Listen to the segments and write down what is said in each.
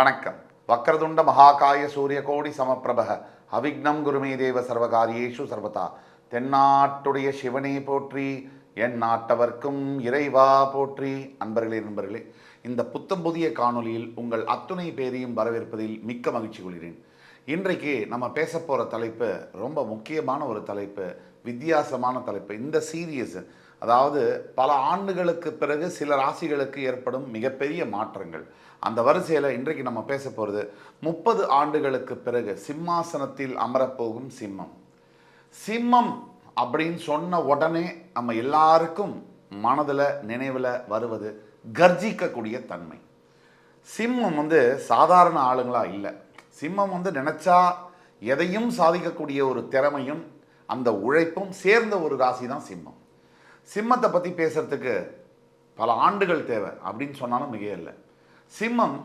வணக்கம். வக்ரதுண்ட மகாகாய சூரிய கோடி சமப்பிரபக அவிக்னம் குருமே தேவ சர்வகாரியேஷு சர்வதா. தென்னாட்டுடைய சிவனே போற்றி என் நாட்டவர்க்கும் இறைவா போற்றி. அன்பர்களே நண்பர்களே இந்த புத்தம் புதிய காணொலியில் உங்கள் அத்துணை பேரையும் வரவேற்பதில் மிக்க மகிழ்ச்சி கொள்கிறேன். இன்றைக்கு நம்ம பேச போகிற தலைப்பு ரொம்ப முக்கியமான ஒரு தலைப்பு வித்தியாசமான தலைப்பு. இந்த சீரியஸ் அதாவது பல ஆண்டுகளுக்கு பிறகு சில ராசிகளுக்கு ஏற்படும் மிகப்பெரிய மாற்றங்கள். அந்த வரிசையில் இன்றைக்கு நம்ம பேச போகிறது முப்பது ஆண்டுகளுக்கு பிறகு சிம்மாசனத்தில் அமரப்போகும் சிம்மம். சிம்மம் அப்படின்னு சொன்ன உடனே நம்ம எல்லாருக்கும் மனதில் நினைவில் வருவது கர்ஜிக்கக்கூடிய தன்மை. சிம்மம் வந்து சாதாரண ஆளுங்களா இல்லை. சிம்மம் வந்து நினச்சா எதையும் சாதிக்கக்கூடிய ஒரு திறமையும் அந்த உழைப்பும் சேர்ந்த ஒரு ராசி தான் சிம்மம். சிம்மத்தை பற்றி பேசுகிறதுக்கு பல ஆண்டுகள் தேவை அப்படின்னு சொன்னாலும் மிக இல்லை சிம்மம்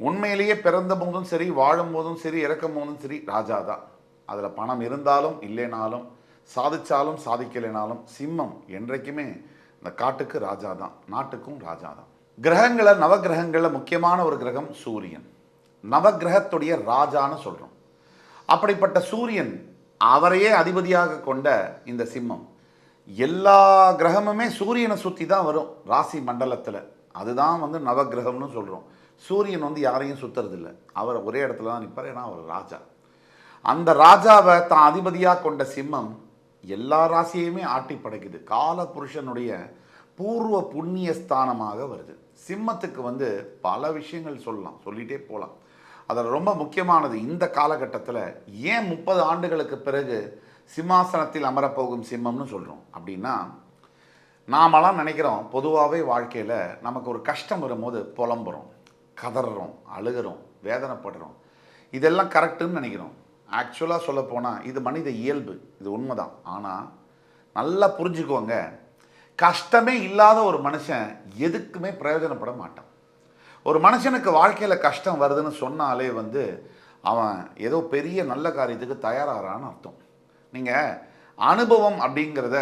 உண்மையிலேயே பிறந்த போதும் சரி வாழும் போதும் சரி இறக்கும் போதும் சரி ராஜா தான். அதில் பணம் இருந்தாலும் இல்லைனாலும் சாதிச்சாலும் சாதிக்கலைனாலும் சிம்மம் என்றைக்குமே இந்த காட்டுக்கு ராஜா தான் நாட்டுக்கும் ராஜா தான். கிரகங்களை நவகிரகங்களில் முக்கியமான ஒரு கிரகம் சூரியன். நவகிரகத்துடைய ராஜான்னு சொல்கிறோம் அப்படிப்பட்ட சூரியன் அவரையே அதிபதியாக கொண்ட இந்த சிம்மம். எல்லா கிரகமுமே சூரியனை சுற்றி தான் வரும் ராசி மண்டலத்தில். அதுதான் வந்து நவகிரகம்னு சொல்கிறோம் சூரியன் வந்து யாரையும் சுற்றுறதில்ல அவர் ஒரே இடத்துல தான் நிற்பார் ஏன்னா அவர் ராஜா. அந்த ராஜாவை தான் அதிபதியாக கொண்ட சிம்மம் எல்லா ராசியையுமே ஆட்டி படைக்குது. கால புருஷனுடைய பூர்வ புண்ணிய ஸ்தானமாக வருது. சிம்மத்துக்கு வந்து பல விஷயங்கள் சொல்லலாம் சொல்லிகிட்டே போகலாம் அதில் ரொம்ப முக்கியமானது இந்த காலகட்டத்தில் ஏன் முப்பது ஆண்டுகளுக்கு பிறகு சிம்மாசனத்தில் அமரப்போகும் சிம்மம்னு சொல்கிறோம் அப்படின்னா நாமெல்லாம் நினைக்கிறோம் பொதுவாகவே வாழ்க்கையில் நமக்கு ஒரு கஷ்டம் வரும்போது புலம்புறோம் கதறோம் அழுகிறோம் வேதனைப்படுறோம். இதெல்லாம் கரெக்டுன்னு நினைக்கிறோம். ஆக்சுவலாக சொல்லப்போனால் இது மனித இயல்பு இது உண்மைதான். ஆனால் நல்லா புரிஞ்சுக்கோங்க கஷ்டமே இல்லாத ஒரு மனுஷன் எதுக்குமே பிரயோஜனப்பட மாட்டான். ஒரு மனுஷனுக்கு வாழ்க்கையில் கஷ்டம் வருதுன்னு சொன்னாலே வந்து அவன் ஏதோ பெரிய நல்ல காரியத்துக்கு தயாராகிறான்னு அர்த்தம். நீங்கள் அனுபவம் அப்படிங்கிறத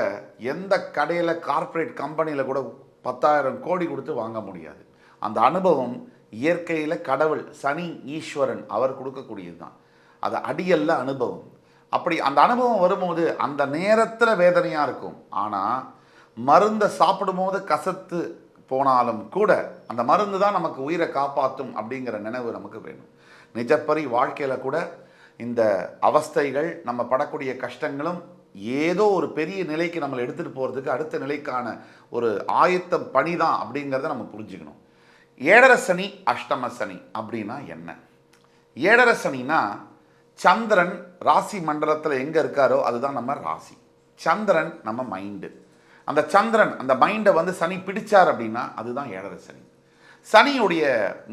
எந்த கடையில் கார்ப்பரேட் கம்பெனியில் கூட பத்தாயிரம் கோடி கொடுத்து வாங்க முடியாது. அந்த அனுபவம் இயற்கையில் கடவுள் சனி ஈஸ்வரன் அவர் கொடுக்கக்கூடியது தான். அது அடியல்ல அனுபவம். அப்படி அந்த அனுபவம் வரும்போது அந்த நேரத்தில் வேதனையாக இருக்கும். ஆனால் மருந்தை சாப்பிடும்போது கசத்து போனாலும் கூட அந்த மருந்து தான் நமக்கு உயிரை காப்பாற்றும் அப்படிங்கிற நினைவு நமக்கு வேணும். நிஜப்பரி வாழ்க்கையில் கூட இந்த அவஸ்தைகள் நம்ம படக்கூடிய கஷ்டங்களும் ஏதோ ஒரு பெரிய நிலைக்கு நம்மளை எடுத்துகிட்டு போகிறதுக்கு அடுத்த நிலைக்கான ஒரு ஆயத்த பணி தான் அப்படிங்கிறத நம்ம புரிஞ்சுக்கணும். ஏழரை சனி அஷ்டம சனி அப்படின்னா என்ன? ஏழரை சனினா சந்திரன் ராசி மண்டலத்தில் எங்கே இருக்காரோ அதுதான் நம்ம ராசி. சந்திரன் நம்ம மைண்டு அந்த சந்திரன் அந்த மைண்டை வந்து சனி பிடிச்சார் அப்படின்னா அதுதான் ஏழரை சனி. சனியுடைய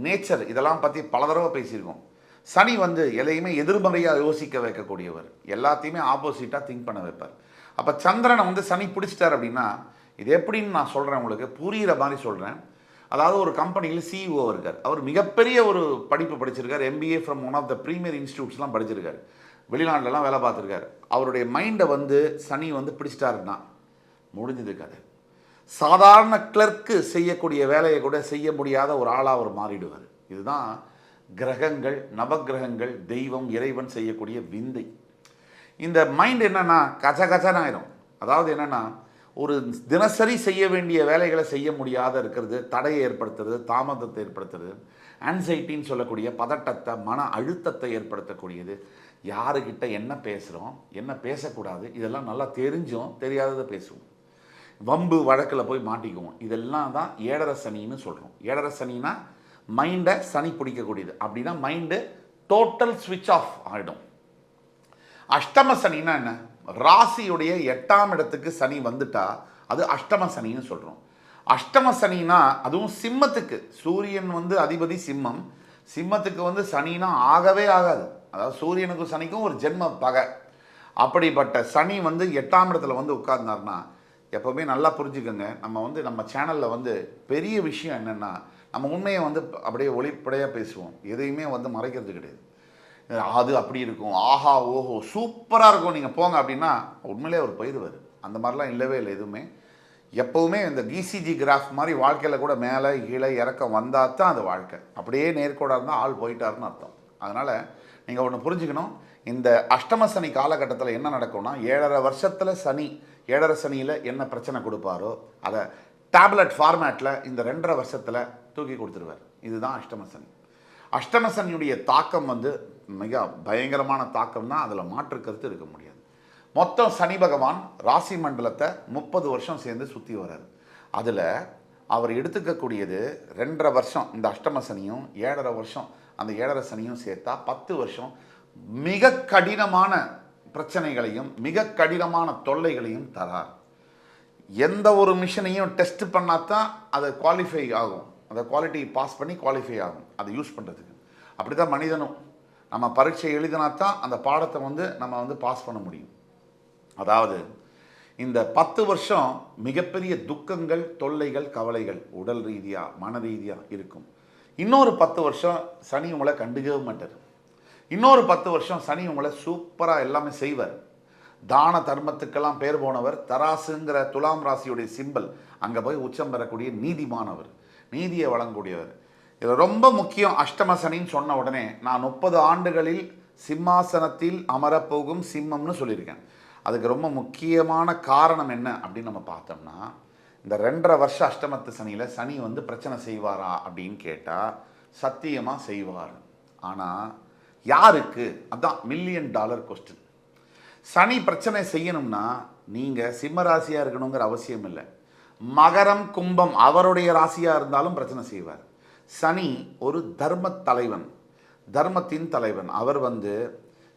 நேச்சர் இதெல்லாம் பற்றி பல தடவை பேசியிருக்கோம். சனி வந்து எதையுமே எதிர்மறையாக யோசிக்க வைக்கக்கூடியவர். எல்லாத்தையுமே ஆப்போசிட்டாக திங்க் பண்ண வைப்பார். அப்போ சந்திரனை வந்து சனி பிடிச்சிட்டார் அப்படின்னா இது எப்படின்னு நான் சொல்கிறேன் உங்களுக்கு புரிகிற மாதிரி சொல்கிறேன் அதாவது ஒரு கம்பெனியில் சிஇஓ இருக்கார். அவர் மிகப்பெரிய ஒரு படிப்பு படிச்சிருக்கார். MBA from one of the premier இன்ஸ்டியூட்ஸ்லாம் படிச்சிருக்காரு. வெளிநாட்டிலலாம் வேலை பார்த்துருக்காரு. அவருடைய மைண்டை வந்து சனி வந்து பிடிச்சிட்டாருன்னா முடிஞ்சது கதை. சாதாரண கிளர்க்கு செய்யக்கூடிய வேலையை கூட செய்ய முடியாத ஒரு ஆளாக அவர் மாறிடுவார். இதுதான் கிரகங்கள் நவகிரகங்கள் தெய்வம் இறைவன் செய்யக்கூடிய விந்தை. இந்த மைண்ட் என்னன்னா கச்ச கச்சன்னு ஆயிரும் அதாவது என்னன்னா ஒரு தினசரி செய்ய வேண்டிய வேலைகளை செய்ய முடியாத இருக்கிறது தடையை ஏற்படுத்துறது தாமதத்தை ஏற்படுத்துறது ஆன்சைட்டின்னு சொல்லக்கூடிய பதட்டத்தை மன அழுத்தத்தை ஏற்படுத்தக்கூடியது. யாருக்கிட்ட என்ன பேசுகிறோம் என்ன பேசக்கூடாது இதெல்லாம் நல்லா தெரிஞ்சும் தெரியாததை பேசுவோம். வம்பு வழக்கில் போய் மாட்டிக்குவோம். இதெல்லாம் தான் ஏழரை சனின்னு சொல்கிறோம் ஏழரை மைண்டை சனி பிடிக்கக்கூடியது. அப்படின்னா மைண்டு டோட்டல் ஸ்விட்ச் ஆஃப் ஆகிடும் அஷ்டம சனின்னா என்ன? ராசியுடைய எட்டாம் இடத்துக்கு சனி வந்துட்டா அது அஷ்டம சனின்னு சொல்கிறோம் அஷ்டம சனினா அதுவும் சிம்மத்துக்கு. சூரியன் வந்து அதிபதி சிம்மம். சிம்மத்துக்கு வந்து சனினா ஆகவே ஆகாது. அதாவது சூரியனுக்கும் சனிக்கும் ஒரு ஜென்ம பகை. அப்படிப்பட்ட சனி வந்து எட்டாம் இடத்துல வந்து உட்கார்ந்தாருன்னா எப்போவுமே நல்லா புரிஞ்சுக்கோங்க. நம்ம வந்து நம்ம சேனலில் வந்து பெரிய விஷயம் என்னென்னா நம்ம உண்மையை வந்து அப்படியே ஒளிப்படையாக பேசுவோம். எதையுமே வந்து மறைக்கிறது கிடையாது. அது அப்படி இருக்கும். ஆஹா ஓஹோ சூப்பராக இருக்கும். நீங்கள் போங்க அப்படின்னா உண்மையிலே அவர் போயிடுவார் அந்த மாதிரிலாம் இல்லவே இல்லை எதுவுமே. எப்போவுமே இந்த கிசிஜி கிராஃப் மாதிரி வாழ்க்கையில் கூட மேலே கீழே இறக்கம் வந்தால் தான் அது வாழ்க்கை. அப்படியே நேர்கோடாக இருந்தால் ஆள் போயிட்டாருன்னு அர்த்தம். அதனால் நீங்கள் ஒன்று புரிஞ்சுக்கணும். இந்த அஷ்டம சனி காலகட்டத்தில் என்ன நடக்கும்னா ஏழரை வருஷத்தில் சனி ஏழரை சனியில் என்ன பிரச்சனை கொடுப்பாரோ அதை டேப்லெட் ஃபார்மேட்டில் இந்த ரெண்டரை வருஷத்தில் தூக்கி கொடுத்துருவார். இதுதான் அஷ்டமசன். அஷ்டமசனியுடைய அஷ்டம சனியுடைய தாக்கம் வந்து மிக பயங்கரமான தாக்கம் தான் அதில் மாற்று கருத்து இருக்க முடியாது. மொத்தம் சனி பகவான் ராசி மண்டலத்தை முப்பது வருஷம் சேர்ந்து சுற்றி வர்றாரு. அதில் அவர் எடுத்துக்கக்கூடியது ரெண்டரை வருஷம் இந்த அஷ்டம சனியும் ஏழரை வருஷம் அந்த ஏழரை சனியும் சேர்த்தா பத்து வருஷம் மிக கடினமான பிரச்சனைகளையும் மிக கடினமான தொல்லைகளையும் தரார். எந்த ஒரு மிஷினையும் டெஸ்ட் பண்ணால் தான் அதை குவாலிஃபை ஆகும். அந்த குவாலிட்டி பாஸ் பண்ணி குவாலிஃபை ஆகும். அதை யூஸ் பண்ணுறதுக்கு அப்படி தான் மனிதனும். நம்ம பரீட்சை எழுதினா தான் அந்த பாடத்தை வந்து நம்ம வந்து பாஸ் பண்ண முடியும். அதாவது இந்த பத்து வருஷம் மிகப்பெரிய துக்கங்கள் தொல்லைகள் கவலைகள் உடல் ரீதியாக மன ரீதியாக இருக்கும். இன்னொரு பத்து வருஷம் சனி உங்களை கண்டுக்கவே மாட்டார். இன்னொரு பத்து வருஷம் சனி உங்களை சூப்பராக எல்லாமே செய்வார். தான தர்மத்துக்கெல்லாம் பேர் போனவர் தராசுங்கிற துலாம் ராசியுடைய சிம்பல் அங்கே போய் உச்சம் பெறக்கூடிய நீதிமானவர் நீதியை வழங்கக்கூடியவர். இதில் ரொம்ப முக்கியம் அஷ்டம சனின்னு சொன்ன உடனே நான் முப்பது ஆண்டுகளில் சிம்மாசனத்தில் அமரப்போகும் சிம்மம்னு சொல்லியிருக்கேன். அதுக்கு ரொம்ப முக்கியமான காரணம் என்ன அப்படின்னு நம்ம பார்த்தோம்னா இந்த ரெண்டரை வருஷம் அஷ்டமத்து சனியில் சனி வந்து பிரச்சனை செய்வாரா அப்படின்னு கேட்டால் சத்தியமாக செய்வார். ஆனால் யாருக்கு? அதான் மில்லியன் டாலர் கொஸ்டின் சனி பிரச்சனை செய்யணும்னா நீங்கள் சிம்ம ராசியாக இருக்கணுங்கிற அவசியம் இல்லை. மகரம் கும்பம் அவருடைய ராசியாக இருந்தாலும் பிரச்சனை செய்வார். சனி ஒரு தர்ம தலைவன் தர்மத்தின் தலைவன். அவர் வந்து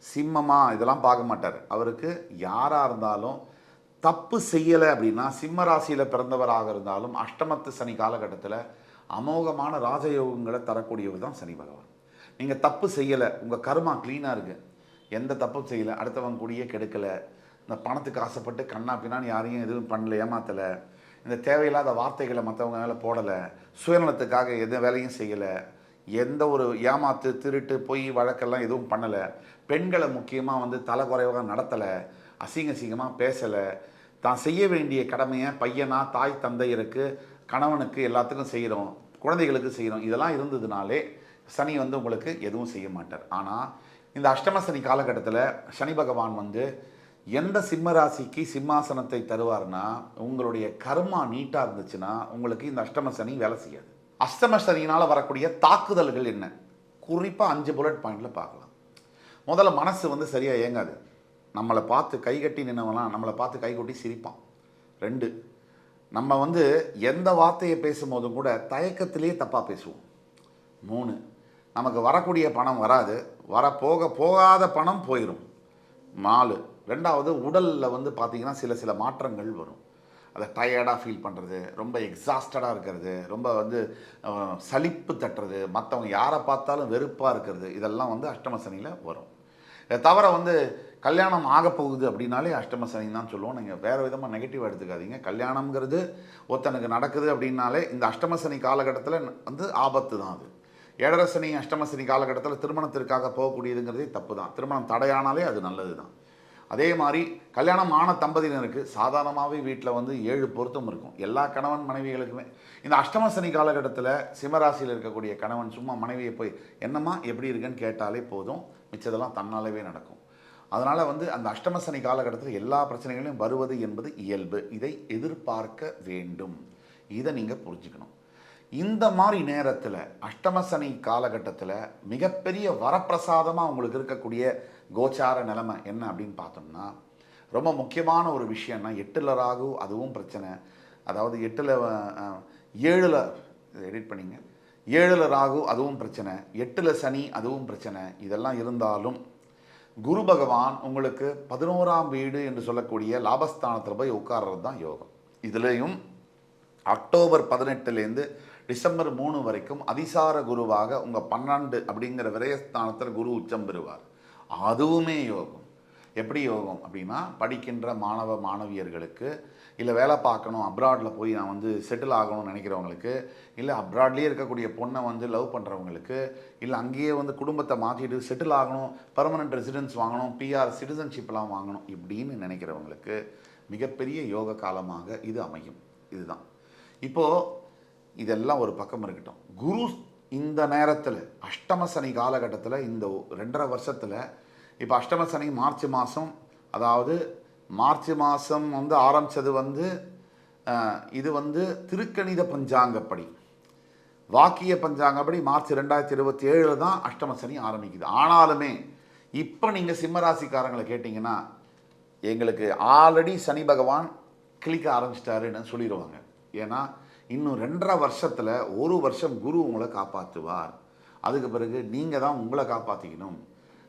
சிம்மமா இதெல்லாம் பார்க்க மாட்டார். அவருக்கு யாராக இருந்தாலும் தப்பு செய்யலை அப்படின்னா சிம்ம ராசியில் பிறந்தவராக இருந்தாலும் அஷ்டமத்து சனி காலகட்டத்தில் அமோகமான ராஜயோகங்களை தரக்கூடியவர் தான் சனி பகவான். நீங்கள் தப்பு செய்யலை உங்கள் கர்மா க்ளீனாக இருக்குது எந்த தப்பும் செய்யலை அடுத்தவங்க கூடயே கெடுக்கலை. இந்த பணத்துக்கு ஆசைப்பட்டு கண்ணா பின்னான்னு யாரையும் எதுவும் பண்ணல ஏமாத்தலை. இந்த தேவையில்லாத வார்த்தைகளை மற்றவங்க மேலே போடலை சுயநலத்துக்காக எந்த வேலையும் செய்யலை எந்த ஒரு ஏமாத்து திருட்டு பொய் வழக்கெல்லாம் எதுவும் பண்ணலை பெண்களை முக்கியமாக வந்து தலை குறைவாக நடத்தலை அசிங்க அசிங்கமாக பேசலை தான் செய்ய வேண்டிய கடமையை பையனா தாய் தந்தையருக்கு கணவனுக்கு எல்லாத்துக்கும் செய்கிறோம் குழந்தைகளுக்கு செய்கிறோம் இதெல்லாம் இருந்ததுனாலே சனி வந்து உங்களுக்கு எதுவும் செய்ய மாட்டார். ஆனால் இந்த அஷ்டம சனி காலகட்டத்தில் சனி பகவான் வந்து எந்த சிம்ம ராசிக்கு சிம்மாசனத்தை தருவார்னா உங்களுடைய கர்மா நீட்டாக இருந்துச்சுன்னா உங்களுக்கு இந்த அஷ்டம சனி வேலை செய்யாது. அஷ்டம சனியினால் வரக்கூடிய தாக்குதல்கள் என்ன? குறிப்பாக அஞ்சு புல்லட் பாயிண்டில் பார்க்கலாம். முதல்ல மனசு வந்து சரியாக இயங்காது. நம்மளை பார்த்து கை கட்டி நின்னவெல்லாம் நம்மளை பார்த்து கைகொட்டி சிரிப்பான். ரெண்டு நம்ம வந்து எந்த வார்த்தையை பேசும்போதும் கூட தயக்கத்திலேயே தப்பாக பேசுவோம். மூணு நமக்கு வரக்கூடிய பணம் வராது. வர போக போகாத பணம் போயிடும் நாலு ரெண்டாவது உடலில் வந்து பார்த்திங்கன்னா சில சில மாற்றங்கள் வரும். அதை டயர்டாக ஃபீல் பண்ணுறது ரொம்ப எக்ஸாஸ்டடாக இருக்கிறது ரொம்ப வந்து சலிப்பு தட்டுறது மற்றவங்க யாரை பார்த்தாலும் வெறுப்பாக இருக்கிறது இதெல்லாம் வந்து அஷ்டம சனியில் வரும். இதை தவிர வந்து கல்யாணம் ஆக போகுது அப்படின்னாலே அஷ்டம சனி தான் சொல்லுவோம். நீங்கள் வேறு விதமாக நெகட்டிவ் எடுத்துக்காதீங்க. கல்யாணம்ங்கிறது ஒருத்தனுக்கு நடக்குது அப்படின்னாலே இந்த அஷ்டம சனி காலகட்டத்தில் வந்து ஆபத்து தான் அது. ஏழரை சனி அஷ்டம சனி காலகட்டத்தில் திருமணத்திற்காக போகக்கூடியதுங்கிறதே தப்பு தான். திருமணம் தடையானாலே அது நல்லது தான் அதே மாதிரி கல்யாணம் ஆன தம்பதியினருக்கு சாதாரணமாகவே வீட்டில் வந்து ஏழு பொருத்தம் இருக்கும். எல்லா கணவன் மனைவிகளுக்குமே. இந்த அஷ்டம சனி காலகட்டத்தில் சிம்மராசியில் இருக்கக்கூடிய கணவன் சும்மா மனைவியை போய் என்னம்மா எப்படி இருக்குன்னு கேட்டாலே போதும். மிச்சதெல்லாம் தன்னாலவே நடக்கும். அதனால் வந்து அந்த அஷ்டம சனி காலகட்டத்தில் எல்லா பிரச்சனைகளையும் வருவது என்பது இயல்பு. இதை எதிர்பார்க்க வேண்டும். இதை நீங்கள் புரிஞ்சுக்கணும். இந்த மாதிரி நேரத்தில் அஷ்டம சனி காலகட்டத்தில் மிகப்பெரிய வரப்பிரசாதமாக உங்களுக்கு இருக்கக்கூடிய கோச்சார நிலைமை என்ன அப்படின்னு பார்த்தோம்னா ரொம்ப முக்கியமான ஒரு விஷயம்னா எட்டில் ராகு அதுவும் பிரச்சனை. அதாவது எட்டில் ஏழில் எடிட் பண்ணிங்க. ஏழில் ராகு அதுவும் பிரச்சனை. எட்டில் சனி அதுவும் பிரச்சனை. இதெல்லாம் இருந்தாலும் குரு பகவான் உங்களுக்கு பதினோராம் வீடு என்று சொல்லக்கூடிய லாபஸ்தானத்தில் போய் உட்கார்றது தான் யோகம். இதுலேயும் அக்டோபர் பதினெட்டுலேருந்து டிசம்பர் மூணு வரைக்கும் அதிசார குருவாக உங்கள் பன்னெண்டு அப்படிங்கிற விரயஸ்தானத்தில் குரு உச்சம் பெறுவார். அதுவுமே யோகம். எப்படி யோகம்? அப்படின்னா படிக்கின்ற மாணவ மாணவியர்களுக்கு இல்லை வேலை பார்க்கணும் அப்ராடில் போய் நான் வந்து செட்டில் ஆகணும்னு நினைக்கிறவங்களுக்கு இல்லை அப்ராட்லேயே இருக்கக்கூடிய பொண்ணை வந்து லவ் பண்ணுறவங்களுக்கு இல்லை அங்கேயே வந்து குடும்பத்தை மாற்றிட்டு செட்டில் ஆகணும் பர்மனெண்ட் ரெசிடென்ஸ் வாங்கணும் பிஆர் சிட்டிசன்ஷிப்லாம் வாங்கணும் இப்படின்னு நினைக்கிறவங்களுக்கு மிகப்பெரிய யோக காலமாக இது அமையும். இதுதான். இப்போது இதெல்லாம் ஒரு பக்கம் இருக்கட்டும். குரு இந்த நேரத்தில் அஷ்டம சனி காலகட்டத்தில் இந்த ரெண்டரை வருஷத்தில் இப்போ அஷ்டம சனி மார்ச் மாதம் அதாவது மார்ச் மாதம் வந்து ஆரம்பித்தது வந்து இது வந்து திருக்கணித பஞ்சாங்கப்படி. வாக்கிய பஞ்சாங்கப்படி மார்ச் ரெண்டாயிரத்தி இருபத்தி ஏழில் தான் அஷ்டம சனி ஆரம்பிக்குது. ஆனாலுமே இப்போ நீங்கள் சிம்மராசிக்காரங்களை கேட்டிங்கன்னா எங்களுக்கு ஆல்ரெடி சனி பகவான் கிளிக்க ஆரம்பிச்சிட்டாருன்னு சொல்லிடுவாங்க. ஏன்னா இன்னும் ரெண்டரை வருஷத்தில் ஒரு வருஷம் குரு உங்களை காப்பாற்றுவார் அதுக்கு பிறகு நீங்கள் தான் உங்களை காப்பாற்றிக்கணும்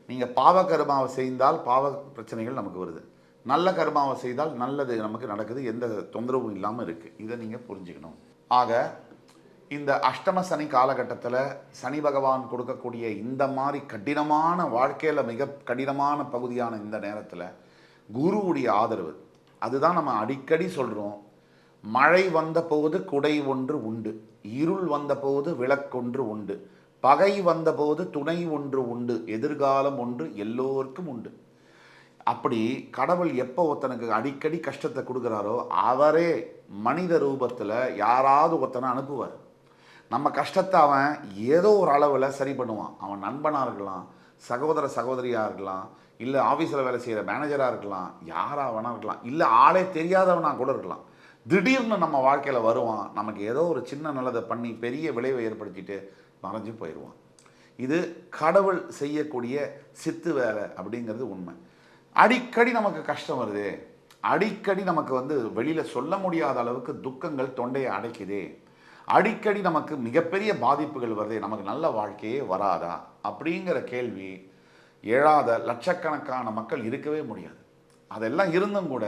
நீங்கள் பாவ கர்மாவை செய்தால் பாவ பிரச்சனைகள் நமக்கு வருது. நல்ல கர்மாவை செய்தால் நல்லது நமக்கு நடக்குது. எந்த தொந்தரவும் இல்லாமல் இருக்குது இதை நீங்கள் புரிஞ்சுக்கணும். ஆக இந்த அஷ்டம சனி காலகட்டத்தில் சனி பகவான் கொடுக்கக்கூடிய இந்த மாதிரி கடினமான வாழ்க்கையில் மிக கடினமான பகுதியான இந்த நேரத்தில் குருவுடைய ஆதரவு. அதுதான் நம்ம அடிக்கடி சொல்கிறோம் மழை வந்தபோது குடை ஒன்று உண்டு இருள் வந்தபோது விளக்கொன்று உண்டு பகை வந்தபோது துணை ஒன்று உண்டு எதிர்காலம் ஒன்று எல்லோருக்கும் உண்டு. அப்படி கடவுள் எப்போ ஒருத்தனுக்கு அடிக்கடி கஷ்டத்தை கொடுக்குறாரோ அவரே மனித ரூபத்தில் யாராவது ஒருத்தனை அனுப்புவார். நம்ம கஷ்டத்தை அவன் ஏதோ ஒரு அளவில் சரி பண்ணுவான். அவன் நண்பனாக இருக்கலாம் சகோதர சகோதரியாக இருக்கலாம் இல்லை ஆஃபீஸில் வேலை செய்கிற மேனேஜராக இருக்கலாம் யாராக வேணா இருக்கலாம் இல்லை ஆளே தெரியாதவனா கூட இருக்கலாம். திடீர்னு நம்ம வாழ்க்கையில் வருவான். நமக்கு ஏதோ ஒரு சின்ன நல்லதை பண்ணி பெரிய விளைவை ஏற்படுத்திட்டு மறைஞ்சு போயிடுவான் இது கடவுள் செய்யக்கூடிய சித்து வேலை அப்படிங்கிறது உண்மை. அடிக்கடி நமக்கு கஷ்டம் வருது. அடிக்கடி நமக்கு வந்து வெளியில் சொல்ல முடியாத அளவுக்கு துக்கங்கள் தொண்டையை அடைக்குதே. அடிக்கடி நமக்கு மிகப்பெரிய பாதிப்புகள் வருது. நமக்கு நல்ல வாழ்க்கையே வராதா? அப்படிங்கிற கேள்வி எழாத லட்சக்கணக்கான மக்கள் இருக்கவே முடியாது. அதெல்லாம் இருந்தும் கூட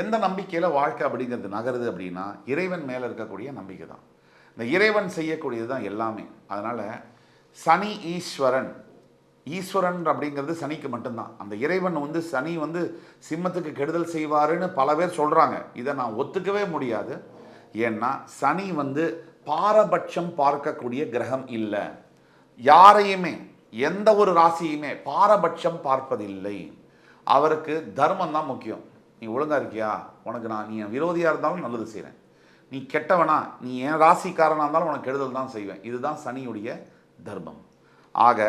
எந்த நம்பிக்கையில் வாழ்க்கை அப்படிங்கிறது நகருது அப்படின்னா இறைவன் மேலே இருக்கக்கூடிய நம்பிக்கை தான். இந்த இறைவன் செய்யக்கூடியது தான் எல்லாமே. அதனால் சனி ஈஸ்வரன். ஈஸ்வரன் அப்படிங்கிறது சனிக்கு மட்டும்தான். அந்த இறைவன் வந்து சனி வந்து சிம்மத்துக்கு கெடுதல் செய்வாருன்னு பல பேர் சொல்கிறாங்க இதை நான் ஒத்துக்கவே முடியாது. ஏன்னா சனி வந்து பாரபட்சம் பார்க்கக்கூடிய கிரகம் இல்லை. யாரையுமே எந்த ஒரு ராசியுமே பாரபட்சம் பார்ப்பதில்லை. அவருக்கு தர்மம் தான் முக்கியம். நீ ஒழுங்காக இருக்கியா? உனக்கு நான் நீ விரோதியாக இருந்தாலும் நல்லது செய்கிறேன் நீ கெட்டவனா? நீ என் ராசிக்காரனாக இருந்தாலும் உனக்கு கெடுதல் தான் செய்வேன். இதுதான் சனியுடைய தர்மம். ஆக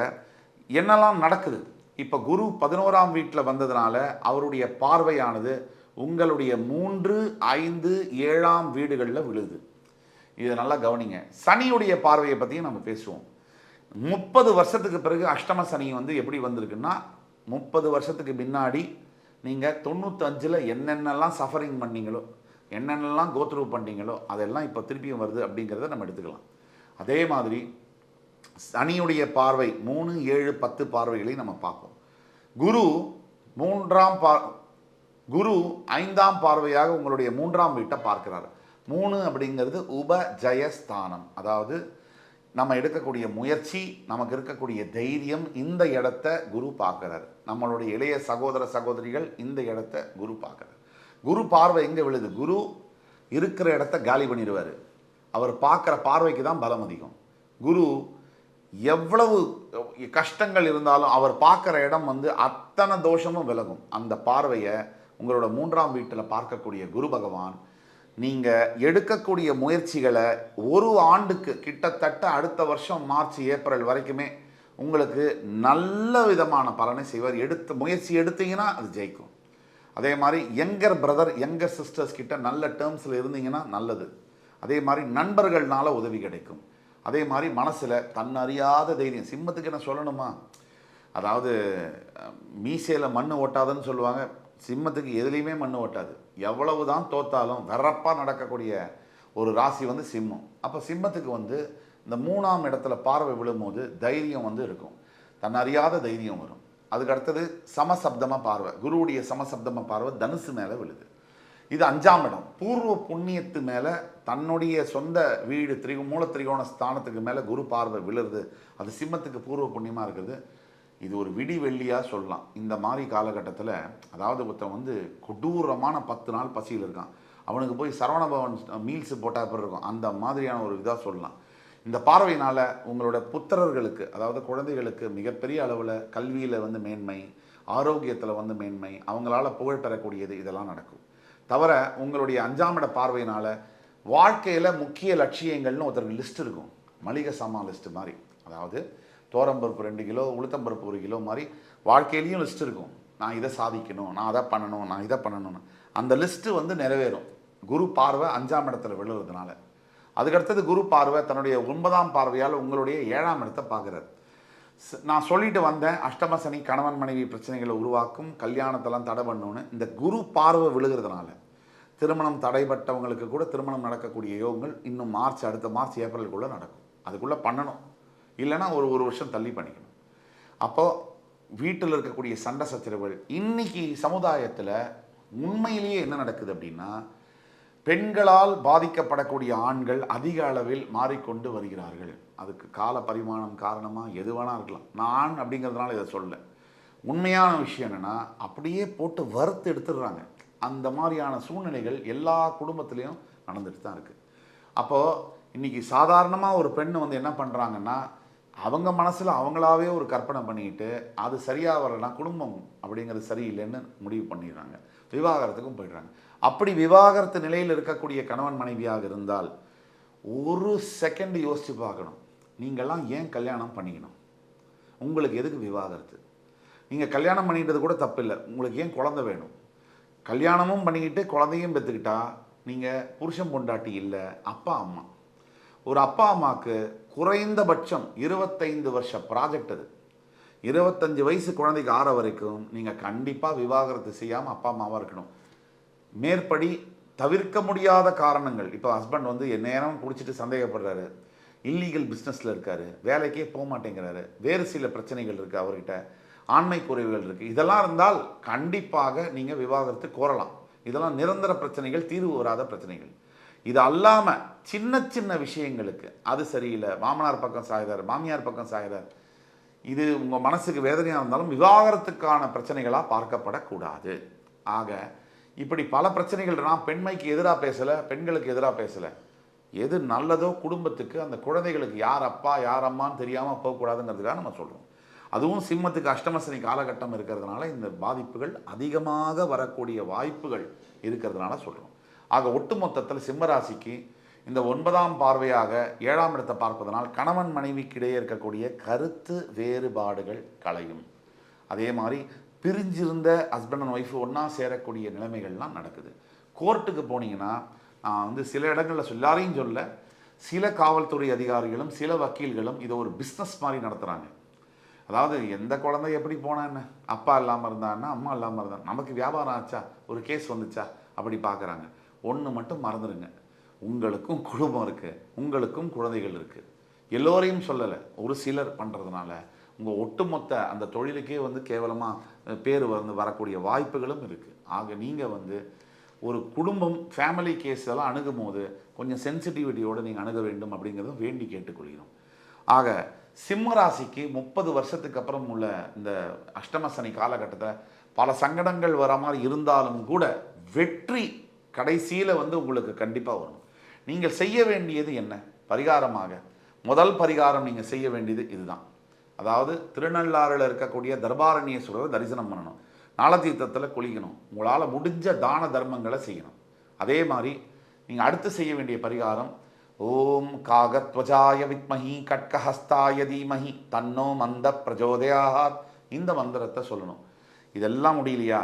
என்னெல்லாம் நடக்குது? இப்போ குரு பதினோராம் வீட்டில் வந்ததுனால அவருடைய பார்வையானது உங்களுடைய மூன்று ஐந்து ஏழாம் வீடுகளில் விழுது. இதை நல்லா கவனிங்க. சனியுடைய பார்வையை பற்றியும் நம்ம பேசுவோம். முப்பது வருஷத்துக்கு பிறகு அஷ்டம சனி வந்து எப்படி வந்திருக்குன்னா முப்பது வருஷத்துக்கு முன்னாடி நீங்கள் தொண்ணூத்தஞ்சில் என்னென்னலாம் சஃபரிங் பண்ணீங்களோ என்னென்னலாம் கோத்ரூ பண்ணீங்களோ அதெல்லாம் இப்போ திருப்பியும் வருது அப்படிங்கிறத நம்ம எடுத்துக்கலாம். அதே மாதிரி சனியுடைய பார்வை மூணு ஏழு பத்து பார்வைகளையும் நம்ம பார்ப்போம். குரு மூன்றாம் பார் குரு ஐந்தாம் பார்வையாக உங்களுடைய மூன்றாம் வீட்டை பார்க்கிறார். மூணு அப்படிங்கிறது உப ஜெயஸ்தானம் அதாவது நம்ம எடுக்கக்கூடிய முயற்சி நமக்கு இருக்கக்கூடிய தைரியம் இந்த இடத்த குரு பார்க்குறார். நம்மளுடைய இளைய சகோதர சகோதரிகள் இந்த இடத்த குரு பார்க்குறார். குரு பார்வை எங்கே விழுது? குரு இருக்கிற இடத்த காலி பண்ணிடுவார். அவர் பார்க்குற பார்வைக்கு தான் பலம் அதிகம். குரு எவ்வளவு கஷ்டங்கள் இருந்தாலும் அவர் பார்க்குற இடம் வந்து அத்தனை தோஷமும் விலகும். அந்த பார்வையை உங்களோட மூன்றாம் வீட்டில் பார்க்கக்கூடிய குரு பகவான் நீங்கள் எடுக்கக்கூடிய முயற்சிகளை ஒரு ஆண்டுக்கு கிட்டத்தட்ட அடுத்த வருஷம் மார்ச் ஏப்ரல் வரைக்குமே உங்களுக்கு நல்ல விதமான பலனை செய்வார். எடுத்து முயற்சி எடுத்தீங்கன்னா அது ஜெயிக்கும். அதே மாதிரி யங்கர் பிரதர் யங்கர் சிஸ்டர்ஸ் கிட்ட நல்ல டேர்ம்ஸில் இருந்தீங்கன்னா நல்லது. அதே மாதிரி நண்பர்கள்னால உதவி கிடைக்கும். அதே மாதிரி மனசில் தன்னறியாத தைரியம். சிம்மத்துக்கு என்ன சொல்லணுமா? அதாவது மீசையில் மண் ஓட்டாதுன்னு சொல்லுவாங்க. சிம்மத்துக்கு எதுலேயுமே மண் ஓட்டாது. எவ்வளவு தான் தோத்தாலும் வெறப்பாக நடக்கக்கூடிய ஒரு ராசி வந்து சிம்மம். அப்போ சிம்மத்துக்கு வந்து இந்த மூணாம் இடத்துல பார்வை விழும்போது தைரியம் வந்து இருக்கும். தன்னறியாத தைரியம் வரும். அதுக்கு அடுத்தது சமசப்தமாக பார்வை. குருவுடைய சமசப்தமாக பார்வை தனுசு மேலே விழுது. இது அஞ்சாம் இடம். பூர்வ புண்ணியத்து மேலே தன்னுடைய சொந்த வீடு திரிகோ மூல திரிகோண ஸ்தானத்துக்கு மேலே குரு பார்வை விழுறது. அது சிம்மத்துக்கு பூர்வ புண்ணியமாக இருக்குது இது ஒரு விடி வெள்ளியாக சொல்லலாம். இந்த மாதிரி காலகட்டத்தில் அதாவது ஒருத்தன் வந்து கொடூரமான பத்து நாள் பசியில் இருக்கான். அவனுக்கு போய் சரவணபவன் மீல்ஸ் போட்டால் அப்புறம் இருக்கும்? அந்த மாதிரியான ஒரு இதாக சொல்லலாம். இந்த பார்வையினால் உங்களோட புத்திரர்களுக்கு அதாவது குழந்தைகளுக்கு மிகப்பெரிய அளவில் கல்வியில் வந்து மேன்மை ஆரோக்கியத்தில் வந்து மேன்மை அவங்களால புகழ் பெறக்கூடியது இதெல்லாம் நடக்கும். தவிர உங்களுடைய அஞ்சாம் இட பார்வையினால் வாழ்க்கையில் முக்கிய லட்சியங்கள்னு ஒருத்தருக்கு லிஸ்ட் இருக்கும். மளிகை சாமான் லிஸ்ட் மாதிரி. அதாவது தோரம்பருப்பு ரெண்டு கிலோ உளுத்தம்பருப்பு ஒரு கிலோ மாதிரி வாழ்க்கையிலையும் லிஸ்ட் இருக்கும். நான் இதை சாதிக்கணும் நான் அதை பண்ணணும் நான் இதை பண்ணணும்னு. அந்த லிஸ்ட்டு வந்து நிறைவேறும். குரு பார்வை அஞ்சாம் இடத்துல விழுறதுனால. அதுக்கடுத்தது குரு பார்வை தன்னுடைய ஒன்பதாம் பார்வையால் உங்களுடைய ஏழாம் இடத்தை பார்க்குறாரு. நான் சொல்லிட்டு வந்தேன் அஷ்டம சனி கணவன் மனைவி பிரச்சனைகளை உருவாக்கும் கல்யாணத்தெல்லாம் தடை பண்ணணும்னு. இந்த குரு பார்வை விழுகிறதுனால திருமணம் தடைப்பட்டவங்களுக்கு கூட திருமணம் நடக்கக்கூடிய யோகங்கள் இன்னும் மார்ச் அடுத்த மார்ச் ஏப்ரலுக்குள்ளே நடக்கும். அதுக்குள்ளே பண்ணணும். இல்லைன்னா ஒரு ஒரு வருஷம் தள்ளி பண்ணிக்கணும். அப்போ வீட்டில் இருக்கக்கூடிய சண்டை சச்சரவுகள் இன்னைக்கு சமுதாயத்தில் உண்மையிலேயே என்ன நடக்குது அப்படின்னா பெண்களால் பாதிக்கப்படக்கூடிய ஆண்கள் அதிக அளவில் மாறிக்கொண்டு வருகிறார்கள். அதுக்கு கால பரிமாணம் காரணமாக எது வேணா இருக்கலாம். நான் அப்படிங்கிறதுனால இதை சொல்ல உண்மையான விஷயம் என்னென்னா அப்படியே போட்டு வறுத்து எடுத்துடுறாங்க. அந்த மாதிரியான சூழ்நிலைகள் எல்லா குடும்பத்துலேயும் நடந்துட்டு தான் இருக்குது அப்போது இன்றைக்கி சாதாரணமாக ஒரு பெண் வந்து என்ன பண்ணுறாங்கன்னா அவங்க மனசில் அவங்களாவே ஒரு கற்பனை பண்ணிக்கிட்டு அது சரியாக வரலன்னா குடும்பம் அப்படிங்கிறது சரியில்லைன்னு முடிவு பண்ணிடுறாங்க. விவாகரத்துக்கும் போயிடுறாங்க. அப்படி விவாகரத்து நிலையில் இருக்கக்கூடிய கணவன் மனைவியாக இருந்தால் ஒரு செகண்ட் யோசித்து பார்க்கணும். நீங்கள்லாம் ஏன் கல்யாணம் பண்ணிக்கணும்? உங்களுக்கு எதுக்கு விவாகரத்து? நீங்கள் கல்யாணம் பண்ணிக்கிட்டது கூட தப்பில்லை. உங்களுக்கு ஏன் குழந்தை வேணும்? கல்யாணமும் பண்ணிக்கிட்டு குழந்தையும் பெற்றுக்கிட்டா நீங்கள் புருஷன் பொண்டாட்டி இல்லை அப்பா அம்மா. ஒரு அப்பா அம்மாவுக்கு குறைந்தபட்சம் இருபத்தைந்து வருஷ ப்ராஜெக்ட் அது. இருபத்தஞ்சு வயசு குழந்தைக்கு ஆற வரைக்கும் நீங்கள் கண்டிப்பாக விவாகரத்து செய்யாமல் அப்பா அம்மாவாக இருக்கணும். மேற்படி தவிர்க்க முடியாத காரணங்கள். இப்போ ஹஸ்பண்ட் வந்து என் நேரம் குடிச்சிட்டு சந்தேகப்படுறாரு. இல்லீகல் பிஸ்னஸில் இருக்காரு. வேலைக்கே போக மாட்டேங்கிறாரு. வேறு சில பிரச்சனைகள் இருக்குது அவர்கிட்ட. ஆண்மை குறைவுகள் இருக்குது இதெல்லாம் இருந்தால் கண்டிப்பாக நீங்கள் விவாகரத்து கோரலாம். இதெல்லாம் நிரந்தர பிரச்சனைகள் தீர்வு வராத பிரச்சனைகள். இது அல்லாமல் சின்ன சின்ன விஷயங்களுக்கு. அது சரியில்லை. மாமனார் பக்கம் சாகிறார் மாமியார் பக்கம் சாகிறார் இது உங்கள் மனசுக்கு வேதனையாக இருந்தாலும் விவாகரத்துக்கான பிரச்சனைகளாக பார்க்கப்படக்கூடாது. ஆக இப்படி பல பிரச்சனைகள் நான் பெண்மைக்கு எதிராக பேசலை பெண்களுக்கு எதிராக பேசலை. எது நல்லதோ குடும்பத்துக்கு அந்த குழந்தைகளுக்கு யார் அப்பா யார் அம்மான்னு தெரியாமல் போகக்கூடாதுங்கிறதுக்காக நம்ம சொல்கிறோம் அதுவும் சிம்மத்துக்கு அஷ்டமசனி காலகட்டம் இருக்கிறதுனால இந்த பாதிப்புகள் அதிகமாக வரக்கூடிய வாய்ப்புகள் இருக்கிறதுனால சொல்கிறோம் ஆக ஒட்டுமொத்தத்தில் சிம்மராசிக்கு இந்த ஒன்பதாம் பார்வையாக ஏழாம் இடத்தை பார்ப்பதனால் கணவன் மனைவிக்கு இடையே இருக்கக்கூடிய கருத்து வேறுபாடுகள் களையும். அதே மாதிரி பிரிஞ்சிருந்த ஹஸ்பண்ட் அண்ட் ஒய்ஃப் ஒன்றா சேரக்கூடிய நிலைமைகள்லாம் நடக்குது. கோர்ட்டுக்கு போனீங்கன்னா நான் வந்து சில இடங்களில் எல்லாரையும் சொல்ல சில காவல்துறை அதிகாரிகளும் சில வக்கீல்களும் இதை ஒரு பிஸ்னஸ் மாதிரி நடத்துகிறாங்க அதாவது எந்த குழந்தை எப்படி போனா என்ன? அப்பா இல்லாமல் இருந்தான்னா அம்மா இல்லாமல் இருந்தான் நமக்கு வியாபாரம் ஆச்சா? ஒரு கேஸ் வந்துச்சா? அப்படி பார்க்குறாங்க. ஒன்று மட்டும் மறந்துடுங்க உங்களுக்கும் குடும்பம் இருக்குது உங்களுக்கும் குழந்தைகள் இருக்குது எல்லோரையும் சொல்லலை. ஒரு சிலர் பண்ணுறதுனால உங்கள் ஒட்டுமொத்த அந்த தொழிலுக்கே வந்து கேவலமாக பேர் வந்து வரக்கூடிய வாய்ப்புகளும் இருக்குது ஆக நீங்கள் வந்து ஒரு குடும்பம் ஃபேமிலி கேஸ் எல்லாம் அணுகும் போது கொஞ்சம் சென்சிட்டிவிட்டியோடு நீங்கள் அணுக வேண்டும் அப்படிங்கிறதும் வேண்டி கேட்டுக்கொள்கிறோம். ஆக சிம்ம ராசிக்கு முப்பது வருஷத்துக்கு அப்புறம் உள்ள இந்த அஷ்டம சனி காலகட்டத்தில் பல சங்கடங்கள் வர மாதிரி இருந்தாலும் கூட வெற்றி கடைசியில் வந்து உங்களுக்கு கண்டிப்பாக வரும். நீங்கள் செய்ய வேண்டியது என்ன? பரிகாரமாக. முதல் பரிகாரம் நீங்கள் செய்ய வேண்டியது இதுதான். அதாவது திருநள்ளாறில் இருக்கக்கூடிய தர்பாரண்யேஸ்வரரை தரிசனம் பண்ணணும். நாளதீர்த்தத்தில் குளிக்கணும். உங்களால் முடிஞ்ச தான தர்மங்களை செய்யணும். அதே மாதிரி நீங்கள் அடுத்து செய்ய வேண்டிய பரிகாரம் ஓம் காகத்வஜாய வித்மஹி கட்கஹஸ்தாய தீமஹி தன்னோ மந்த பிரஜோதயாத். இந்த மந்திரத்தை சொல்லணும். இதெல்லாம் முடியலையா?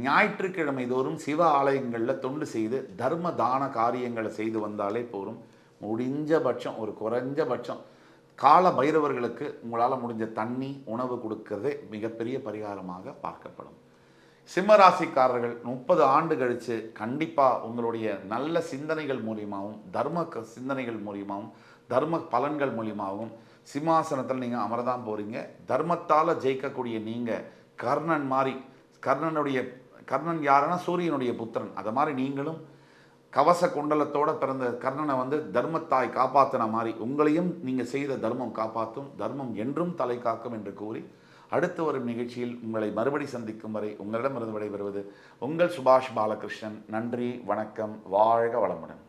ஞாயிற்றுக்கிழமை தோறும் சிவ ஆலயங்களில் தொண்டு செய்து தர்ம தான காரியங்களை செய்து வந்தாலே போதும். முடிஞ்சபட்சம் ஒரு குறைஞ்சபட்சம் கால பைரவர்களுக்கு உங்களால் முடிஞ்ச தண்ணி உணவு கொடுக்கறதே மிகப்பெரிய பரிகாரமாக பார்க்கப்படும். சிம்மராசிக்காரர்கள் முப்பது ஆண்டு கழித்து கண்டிப்பாக உங்களுடைய நல்ல சிந்தனைகள் மூலியமாகவும் தர்ம க- சிந்தனைகள் மூலியமாகவும் தர்ம பலன்கள் மூலியமாகவும் சிம்மாசனத்தில் நீங்கள் அமரதான் போகிறீங்க தர்மத்தால் ஜெயிக்கக்கூடிய நீங்கள் கர்ணன் மாதிரி கர்ணனுடைய கர்ணன் யாருன்னா சூரியனுடைய புத்திரன். அதை மாதிரி நீங்களும் கவச குண்டலத்தோட பிறந்த கர்ணனை வந்து தர்மத்தாய் காப்பாற்றின மாதிரி உங்களையும் நீங்கள் செய்த தர்மம் காப்பாற்றும் தர்மம் என்றும் தலை காக்கும் என்று கூறி அடுத்து வரும் நிகழ்ச்சியில் உங்களை மறுபடி சந்திக்கும் வரை உங்களிடமிருந்து விடைபெறுவது உங்கள் சுபாஷ் பாலகிருஷ்ணன். நன்றி வணக்கம் வாழ்க வளமுடன்.